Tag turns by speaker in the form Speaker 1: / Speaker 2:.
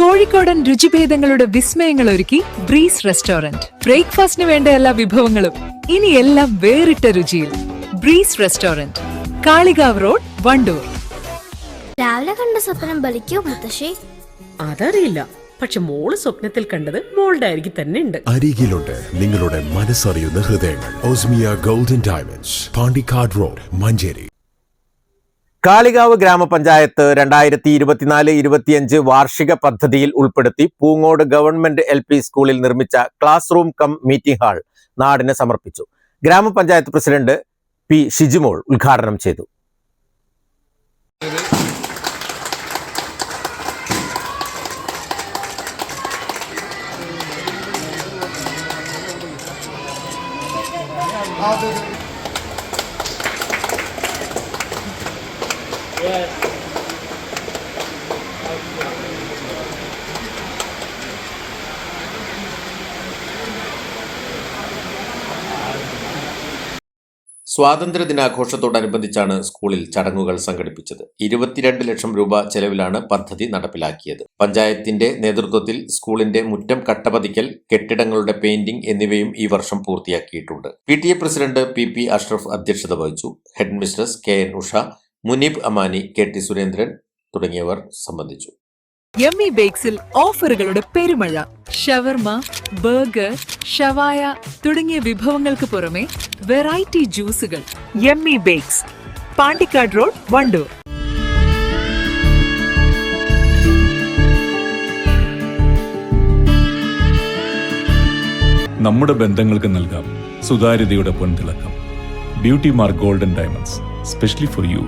Speaker 1: കോഴിക്കോടൻ രുചിഭേദങ്ങളുടെ വിസ്മയങ്ങൾ ഒരുക്കി breeze restaurant. ബ്രേക്ക്ഫാസ്റ്റിന് വേണ്ട എല്ലാ വിഭവങ്ങളും ഇനി എല്ലാം വേറിട്ട രുചിയിൽ. Breeze restaurant Kalikavu road Wandoor.
Speaker 2: രാവിലെ കണ്ട സ്വപ്നം ബലിക്കോ മുത്തശ്ശി?
Speaker 3: അതറിയില്ല. പക്ഷെ മോൾ സ്വപ്നത്തിൽ കണ്ടത് മോളുടെ അരികിൽ തന്നെ ഉണ്ട്.
Speaker 4: അരികിലുണ്ട് നിങ്ങളുടെ മനസ്സറിയുന്ന ഹൃദയങ്ങൾ. ഓസ്മിയ golden diamonds Pandikkad road Manjeri.
Speaker 5: Kalikavu ഗ്രാമപഞ്ചായത്ത് രണ്ടായിരത്തി ഇരുപത്തിനാല് ഇരുപത്തിയഞ്ച് വാർഷിക പദ്ധതിയിൽ ഉൾപ്പെടുത്തി പൂങ്ങോട് ഗവൺമെന്റ് എൽ പി സ്കൂളിൽ നിർമ്മിച്ച class room cum meeting hall നാടിന് സമർപ്പിച്ചു. ഗ്രാമപഞ്ചായത്ത് പ്രസിഡന്റ് പി ഷിജിമോൾ ഉദ്ഘാടനം ചെയ്തു. സ്വാതന്ത്ര്യ ദിനാഘോഷത്തോടനുബന്ധിച്ചാണ് സ്കൂളിൽ ചടങ്ങുകൾ സംഘടിപ്പിച്ചത്. ഇരുപത്തിരണ്ട് ലക്ഷം രൂപ ചെലവിലാണ് പദ്ധതി നടപ്പിലാക്കിയത്. പഞ്ചായത്തിന്റെ നേതൃത്വത്തിൽ സ്കൂളിന്റെ മുറ്റം കട്ടപതിക്കൽ കെട്ടിടങ്ങളുടെ പെയിന്റിംഗ് എന്നിവയും ഈ വർഷം പൂർത്തിയാക്കിയിട്ടുണ്ട്. പി പ്രസിഡന്റ് പി അഷ്റഫ് അധ്യക്ഷത വഹിച്ചു. Headmistress K N Usha Muneeb Amani K T Surendran തുടങ്ങിയവർ സംബന്ധിച്ചു.
Speaker 1: യമ്മി ബേക്സിൽ ഓഫറുകളുടെ പെരുമഴ. ഷവർമ ബർഗർ ഷവായ തുടങ്ങിയ വിഭവങ്ങൾക്ക് പുറമെ variety ജ്യൂസുകൾ. Yummy bakes Pandikkad road Wandoor.
Speaker 6: നമ്മുടെ ബന്ധങ്ങൾക്ക് നൽകാം സുതാര്യതയുടെ പൊൻതിളക്കം. Beauty mark golden diamonds specially for you